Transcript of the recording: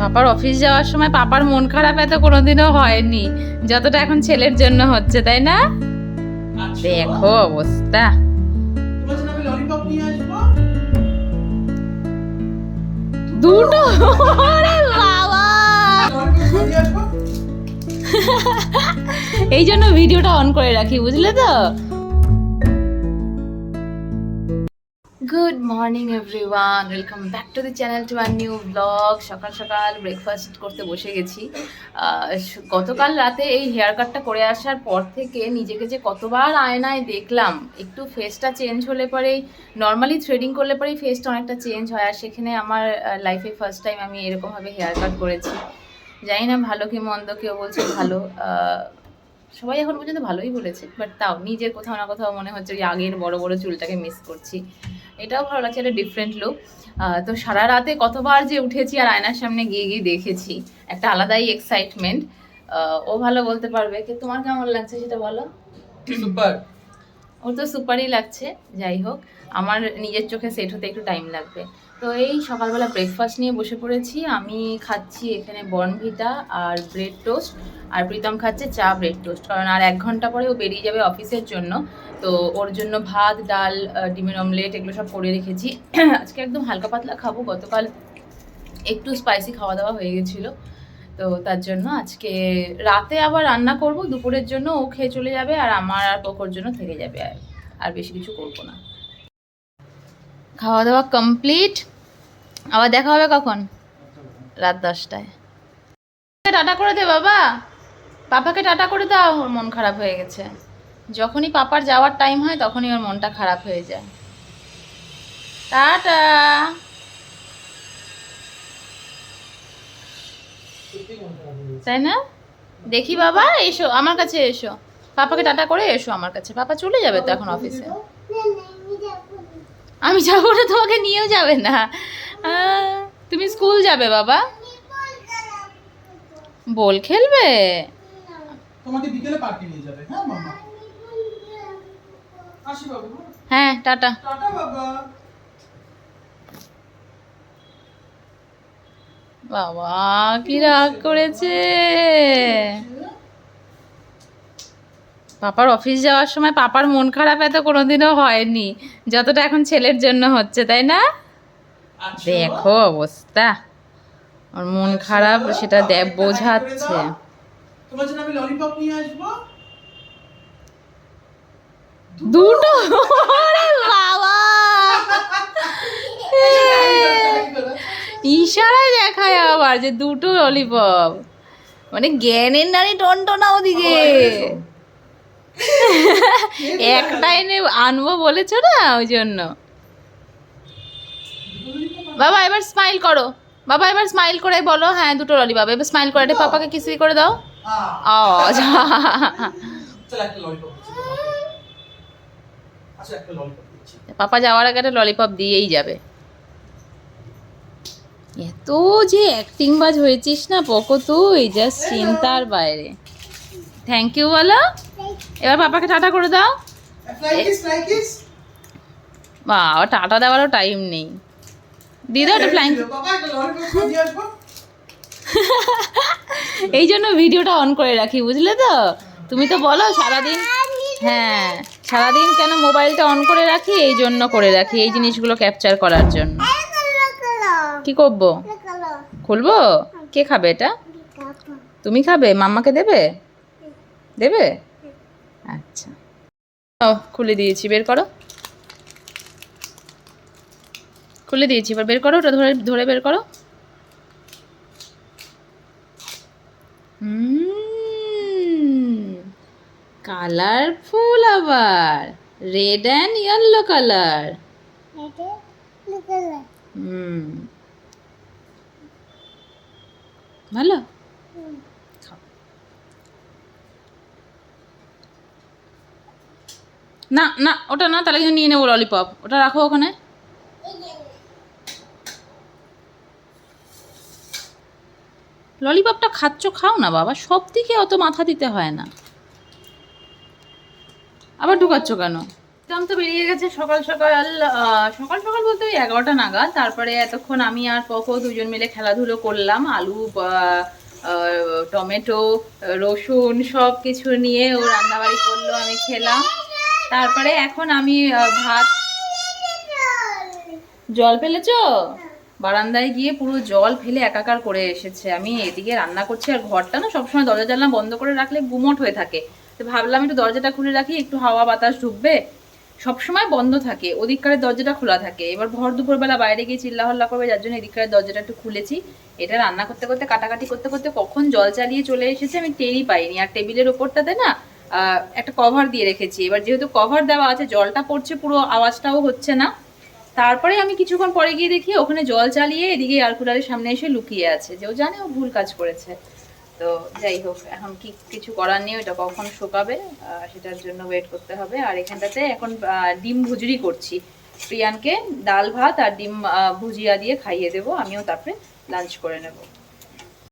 পাপার অফিস যাওয়ার সময় পাপার মন খারাপ এত কোনোদিনও হয়নি। যতটা এখন ছেলের জন্য হচ্ছে, তাই না? দেখো অবস্থা। দুটো এই জন্য ভিডিওটা অন করে রাখি, বুঝলে তো? Good morning everyone welcome back to the channel to our new vlog সকাল সকাল ব্রেকফাস্ট করতে বসে গেছি। গতকাল রাতে এই হেয়ার কাটটা করে আসার পর থেকে নিজেকে যে কতবার আয়নায় দেখলাম, একটু ফেসটা চেঞ্জ হলে পরেই নর্মালি থ্রেডিং করলে পরেই ফেসটা অনেকটা চেঞ্জ হয়। আর সেখানে আমার লাইফে ফার্স্ট টাইম আমি এরকমভাবে হেয়ার কাট করেছি। জানি না ভালো কি মন্দ, কেউ বলছে ভালো। সবাই এখন পর্যন্ত ভালোই বলেছে বাট তাও নিজের কোথাও না কোথাও মনে হচ্ছে ওই আগের বড় বড় চুলটাকে মিস করছি। এটাও ভালো লাগছে একটা ডিফারেন্ট লুক তো সারা রাতে কতবার যে উঠেছি আর আয়নার সামনে গিয়ে গিয়ে দেখেছি, একটা আলাদাই এক্সাইটমেন্ট ও ভালো বলতে পারবে তোমার কেমন লাগছে সেটা বলো? সুপার। ওর তো সুপারই লাগছে, যাই হোক। আমার নিজের চোখে সেট হতে একটু টাইম লাগবে। তো এই সকালবেলা ব্রেকফাস্ট নিয়ে বসে পড়েছি। আমি খাচ্ছি এখানে বর্নভিটা আর ব্রেড টোস্ট আর প্রীতম খাচ্ছে চা ব্রেড টোস্ট কারণ আর এক ঘণ্টা পরে ও বেরিয়ে যাবে অফিসের জন্য। তো ওর জন্য ভাত, ডাল ডিমের অমলেট এগুলো সব করে রেখেছি। আজকে একদম হালকা পাতলা খাব। গতকাল একটু স্পাইসি খাওয়া দাওয়া হয়ে গেছিল। তো তার জন্য আজকে রাতে আবার রান্না করব, দুপুরের জন্য ও খেয়ে চলে যাবে আর আমার আর পোকোর জন্য থেকে যাবে আর আর বেশি কিছু করব না। খাওয়া দাওয়া কমপ্লিট আবার দেখা হবে কখন? রাত দশটায়। টাটা করে দে বাবা। পাপাকে টাটা করে দাও, ওর মন খারাপ হয়ে গেছে। যখনই পাপার যাওয়ার টাইম হয়, তখনই ওর মনটা খারাপ হয়ে যায়। টাটা। তাই না? দেখি বাবা এসো আমার কাছে এসো। পাপাকে টাটা করে এসো আমার কাছে। পাপা চলে যাবে তো এখন অফিসে আমি যাব না তোমাকে নিয়েও যাবে না। তুমি স্কুল যাবে বাবা? বল খেলবে? তোমাকে বিকেলে পার্কে নিয়ে যাবে হ্যাঁ মামা আসি বাবু। হ্যাঁ টাটা। টাটা বাবা। বাবা কি রাগ করেছে? পাপার অফিস যাওয়ার সময় পাপার মন খারাপ এত কোনোদিনও হয়নি যতটা এখন ছেলের জন্য হচ্ছে তাই না? আচ্ছা, দেখো অবস্থা। ওর মন খারাপ সেটা বোঝাচ্ছে। দুটো ওরে বাবা ইশারায় দেখায় আবার যে দুটো ললিপপ মানে জ্ঞানের নারী টনটনা ওদিকে। একটা এনে আনব বলেছ না ওই জন্য? বাবা এবার স্মাইল করো। বাবা এবার স্মাইল করে বলো হ্যাঁ দুটো ললিপপ এবার স্মাইল করে পাপাকে কিসি করে দাও। ও যা। চল একটা ললিপপ দিচ্ছি তোমাকে। আচ্ছা পাপা যাওয়ার আগে একটা ললিপপ দিয়েই যাবে। এত যে অ্যাক্টিং বাজ হয়েছিস না, পকো তুই জাস্ট চিন্তার বাইরে। থ্যাংক ইউ বলো। এবার পাপাকে টাটা করে দাও। বা টাটা দেওয়ারও টাইম নেই। দিয়ে দাও একটা ফ্লাইং এই জন্য ভিডিওটা অন করে রাখি, বুঝলে তো? তুমি তো বলো, সারাদিন হ্যাঁ সারাদিন কেন মোবাইলটা অন করে রাখি? এই জন্য করে রাখি, এই জিনিসগুলো ক্যাপচার করার জন্য। কি করব? খুলবো? কে খাবে এটা? তুমি খাবে? মাম্মাকে দেবে? দেবে? আচ্ছা। ও খুলে দিয়েছি বের করো। খুলে দিয়েছি এবার বের করো ওটা ধরে ধরে বের করো। কালারফুল আবার। রেড অ্যান্ড ইয়েলো কালার হুম ভালো খাও। না না ওটা না তাহলে কিন্তু নিয়ে নেব ললিপপ ওটা রাখো ওখানে ললিপপটা খাচ্ছ খাও না বাবা সব দিকে অত মাথা দিতে হয় না। আবার ঢুকাচ্ছ কেন? একদম তো বেরিয়ে গেছে সকাল সকাল সকাল সকাল বলতে ওই এগারোটা নাগাদ। তারপরে এতক্ষণ আমি আর পকো দুজন মিলে খেলাধুলো করলাম, আলু টমেটো, রসুন সব কিছু নিয়ে ও রান্নাবাড়ি করল, আমি খেলাম। তারপরে এখন আমি ভাত। জল ফেলেছ? বারান্দায় গিয়ে পুরো জল ফেলে একাকার করে এসেছে। আমি এদিকে রান্না করছি আর ঘরটা না সবসময় দরজা জানলা বন্ধ করে রাখলে গুমট হয়ে থাকে। তো ভাবলাম একটু দরজাটা খুলে রাখি, একটু হাওয়া বাতাস ঢুকবে। সবসময় বন্ধ থাকে, ওদিককারের দরজাটা খোলা থাকে। এবার ভর দুপুরবেলা বাইরে গিয়ে চিল্লা হল্লা করবে, যার জন্য এদিককারের দরজাটা একটু খুলেছি। এটা রান্না করতে করতে, কাটাকাটি করতে করতে কখন জল চালিয়ে চলে এসেছে আমি টেরই পাইনি। আর টেবিলের ওপরটাতে না একটা কভার দিয়ে রেখেছি। এবার যেহেতু কভার দেওয়া আছে, জলটা পড়ছে, পুরো আওয়াজটাও হচ্ছে না। তারপরে আমি কিছুক্ষণ পরে গিয়ে দেখি, ওখানে জল চালিয়ে এদিকে এয়ার কুলারের সামনে এসে লুকিয়ে আছে। যে ও জানে ও ভুল কাজ করেছে। তো যাই হোক এখন কি কিছু করার নেই ওটা কখন শোকাবে সেটার জন্য ওয়েট করতে হবে। আর এখানটাতে এখন ডিম ভুজুরি করছি। প্রিয়ানকে ডাল ভাত আর ডিম ভুজিয়া দিয়ে খাইয়ে দেবো, আমিও তারপরে লাঞ্চ করে নেব।